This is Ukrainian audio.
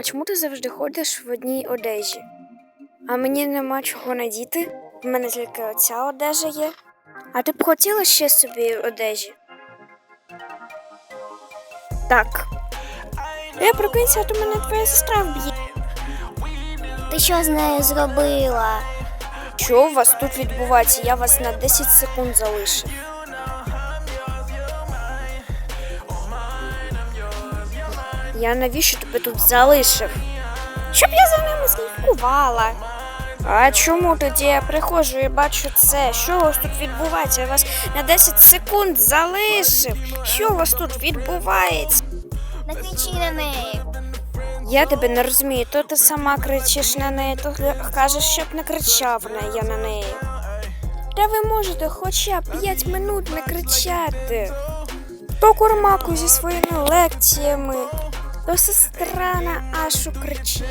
А чому ти завжди ходиш в одній одежі? А мені нема чого надіти. В мене тільки оця одежа є. А ти б хотіла ще собі одежі? Так. Я прокинься, а то мене твоя сестра вб'є. Ти що з нею зробила? Що у вас тут відбувається? Я вас на 10 секунд залишив. Я навіщо тебе тут залишив? Щоб я за ними слідкувала. А чому тоді я приходжу і бачу це? Що у вас тут відбувається? Я вас на 10 секунд залишив. Що у вас тут відбувається? Не кричи на неї. Я тебе не розумію, то ти сама кричиш на неї, то кажеш, щоб не кричав на я на неї. Та ви можете хоча б 5 минут не кричати. То курмаку зі своїми лекціями, то сестра на Ашу кричить.